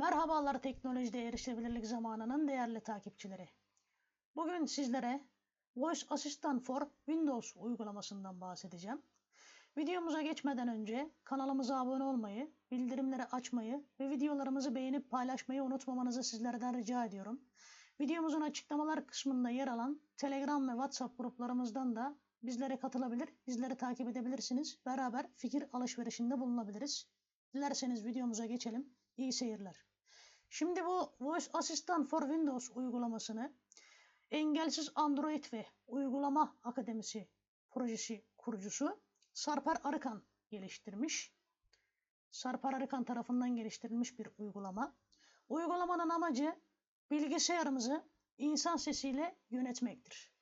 Merhabalar teknolojide erişebilirlik zamanının değerli takipçileri. Bugün sizlere Voice Assistant for Windows uygulamasından bahsedeceğim. Videomuza geçmeden önce kanalımıza abone olmayı, bildirimleri açmayı ve videolarımızı beğenip paylaşmayı unutmamanızı sizlerden rica ediyorum. Videomuzun açıklamalar kısmında yer alan Telegram ve WhatsApp gruplarımızdan da bizlere katılabilir, bizleri takip edebilirsiniz. Beraber fikir alışverişinde bulunabiliriz. Dilerseniz videomuza geçelim. İyi seyirler. Şimdi bu Voice Assistant for Windows uygulamasını Engelsiz Android ve Uygulama Akademisi projesi kurucusu Sarper Arıkan geliştirmiş. Sarper Arıkan tarafından geliştirilmiş bir uygulama. Uygulamanın amacı bilgisayarımızı insan sesiyle yönetmektir.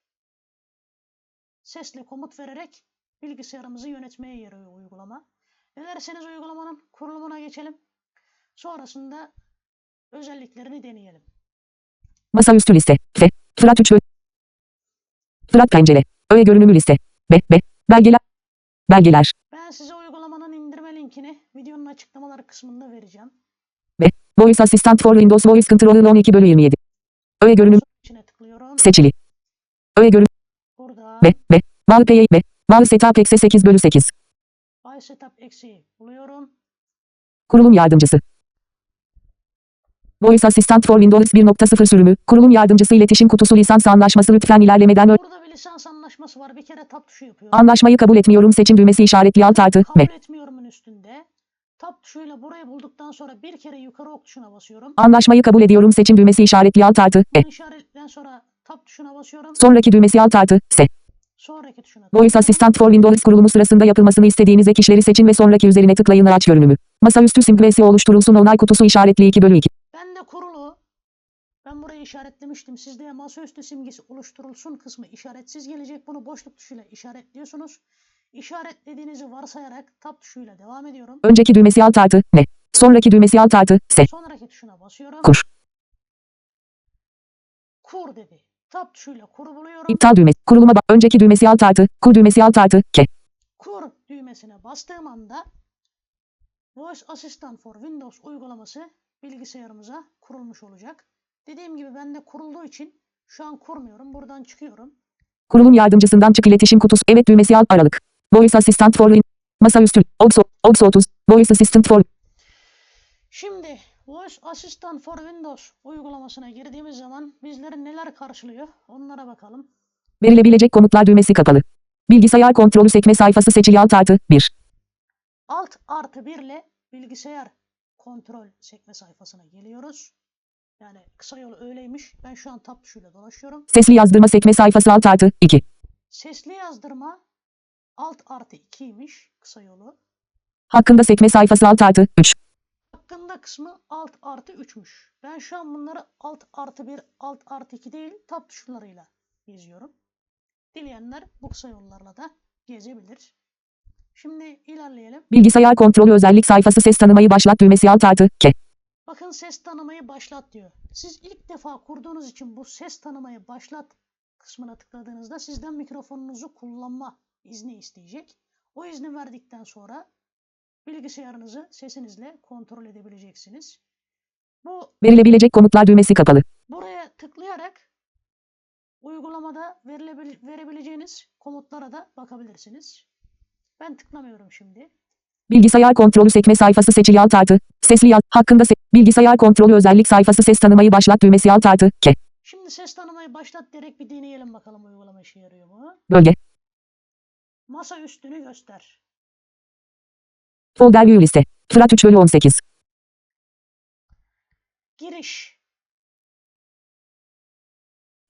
Sesle komut vererek bilgisayarımızı yönetmeye yarıyor uygulama. Dilerseniz uygulamanın kurulumuna geçelim. Sonrasında özelliklerini deneyelim. Masaüstü liste. F. Fırat 3 böl. Fırat pencere. Öğe görünümü liste. B. B. Belgeler. Belgeler. Ben size uygulamanın indirme linkini videonun açıklamalar kısmında vereceğim. B. Voice Assistant for Windows Voice Control 12 bölü 27. Öğe görünüm İçine tıklıyorum. seçili. Öğe görünüm Burada B. B. Mouse B. Mouse Setup eksi 8 bölü 8. Buy Setup eksiği buluyorum. Kurulum yardımcısı. Voice Assistant for Windows 1.0 sürümü. Kurulum yardımcısı iletişim kutusu lisans anlaşması lütfen ilerlemeden Burada bir lisans anlaşması var. Bir kere tab tuşu yapıyorum. Anlaşmayı kabul etmiyorum seçim düğmesi işaretli alt artı M. Kabul etmiyorumun üstünde. Tab tuşuyla burayı bulduktan sonra bir kere yukarı ok tuşuna basıyorum. Anlaşmayı kabul ediyorum seçim düğmesi işaretli alt artı E. Bunu işaretten sonra tab tuşuna basıyorum. Sonraki düğmesi alt artı S. Sonraki tuşuna Voice. Assistant for Windows kurulumu sırasında yapılmasını istediğiniz ek işleri seçin ve sonraki üzerine tıklayın araç görünümü. Masaüstü simgesi oluşturulsun onay kutusu işaretli 2 bölü 2. Ben burayı işaretlemiştim. Sizde masaüstü simgesi oluşturulsun kısmı işaretsiz gelecek. Bunu boşluk tuşuyla işaretliyorsunuz. İşaretlediğinizi varsayarak tab tuşuyla devam ediyorum. Önceki düğmesi alt artı N. Sonraki düğmesi alt artı S. Sonraki tuşuna basıyorum. Kur. Kur dedi. Tab tuşuyla kuru buluyorum. İptal düğmesi. Kuruluma bak. Önceki düğmesi alt artı. Kur düğmesi alt artı K. Kur düğmesine bastığım anda Voice Assistant for Windows uygulaması bilgisayarımıza kurulmuş olacak. Dediğim gibi bende kurulduğu için şu an kurmuyorum. Buradan çıkıyorum. Kurulum yardımcısından çık iletişim kutusu. Evet düğmesi alt aralık. Voice Assistant for Win. Masaüstü. OX, OX 30. Voice Assistant for. Şimdi Voice Assistant for Windows uygulamasına girdiğimiz zaman bizleri neler karşılıyor onlara bakalım. Verilebilecek komutlar düğmesi kapalı. Bilgisayar kontrolü sekme sayfası seçili alt artı 1. Alt artı 1 ile bilgisayar kontrol sekme sayfasına geliyoruz. Yani kısa yolu öyleymiş. Ben şu an tab tuşuyla dolaşıyorum. Sesli yazdırma sekme sayfası alt artı 2. Sesli yazdırma alt artı 2'ymiş kısa yolu. Hakkında sekme sayfası alt artı 3. Hakkında kısmı alt artı 3'müş. Ben şu an bunları alt artı 1, alt artı 2 değil tab tuşlarıyla geziyorum. Dileyenler bu kısa yollarla da gezebilir. Şimdi ilerleyelim. Bilgisayar kontrolü özellik sayfası ses tanımayı başlat düğmesi alt artı K. Bakın ses tanımayı başlat diyor. Siz ilk defa kurduğunuz için bu ses tanımayı başlat kısmına tıkladığınızda sizden mikrofonunuzu kullanma izni isteyecek. O izni verdikten sonra bilgisayarınızı sesinizle kontrol edebileceksiniz. Bu Verilebilecek komutlar düğmesi kapalı. buraya tıklayarak uygulamada verilebil- verebileceğiniz komutlara da bakabilirsiniz. Ben tıklamıyorum şimdi. Bilgisayar kontrolü sekme sayfası seçili alt artı. Sesli yaz. Hakkında se- Bilgisayar kontrolü özellik sayfası ses tanımayı başlat düğmesi alt artı K. Şimdi ses tanımayı başlat direkt bir deneyelim bakalım uygulama işe yarıyor mu? Bölge. Masa üstünü göster. Folder view liste. Fırat 3 bölü 18. Giriş.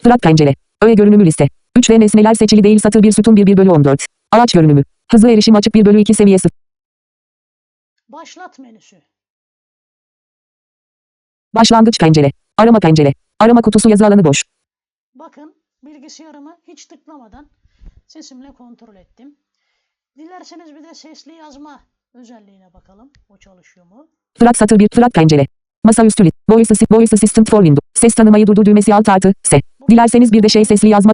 Fırat pencere. Öğe görünümü liste. 3 ve nesneler seçili değil satır 1 sütun 1 1 bölü 14. Araç görünümü. Hızlı erişim açık 1 bölü 2 seviyesi. Başlat menüsü. Başlangıç pencere. Arama pencere. Arama kutusu yazı alanı boş. Bakın bilgisayarımı hiç tıklamadan sesimle kontrol ettim. Dilerseniz bir de sesli yazma özelliğine bakalım. O çalışıyor mu? Fırat satır 1. Fırat pencere. Masaüstü list. Voice, Assi- Voice Assistant for Windows. Ses tanımayı durdur düğmesi alt artı S. Dilerseniz bir de şey sesli yazma.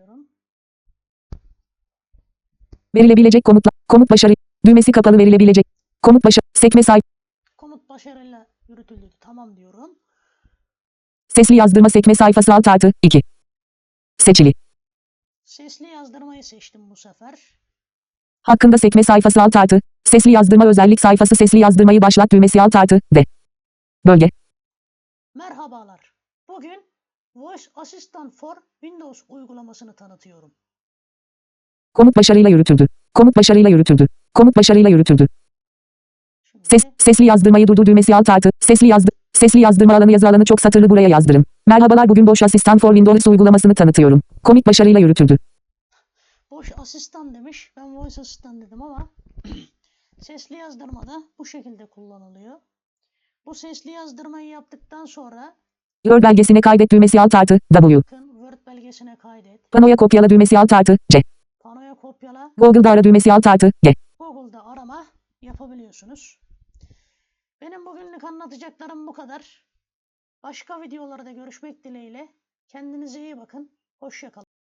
Verilebilecek komutlar. Komut başarı. Düğmesi kapalı verilebilecek. Komut başarı. Sekme say. Komut başarıyla yürütüldü. Tamam diyorum. Sesli yazdırma sekme sayfası alt artı 2. Seçili. Sesli yazdırmayı seçtim bu sefer. Hakkında sekme sayfası alt artı. Sesli yazdırma özellik sayfası sesli yazdırmayı başlat düğmesi alt artı D. Bölge. Merhabalar. Bugün Voice Assistant for Windows uygulamasını tanıtıyorum. Komut başarıyla yürütüldü. Komut başarıyla yürütüldü. Komut başarıyla yürütüldü. Ses, sesli yazdırmayı durdur düğmesi alt artı. Sesli yazdı. Sesli yazdırma alanı yazı alanı çok satırlı buraya yazdırım. Merhabalar bugün Boş Asistan for Windows uygulamasını tanıtıyorum. Komut başarıyla yürütüldü. boş asistan demiş. Ben voice asistan dedim ama sesli yazdırmada bu şekilde kullanılıyor. Bu sesli yazdırmayı yaptıktan sonra Word belgesine kaydet düğmesi alt artı W. bakın Word belgesine kaydet. Panoya kopyala düğmesi alt artı C. Panoya kopyala. Google'da ara düğmesi alt artı G. Google'da arama yapabiliyorsunuz. Benim bugünlük anlatacaklarım bu kadar. Başka videolarda görüşmek dileğiyle. Kendinize iyi bakın. Hoşça kalın.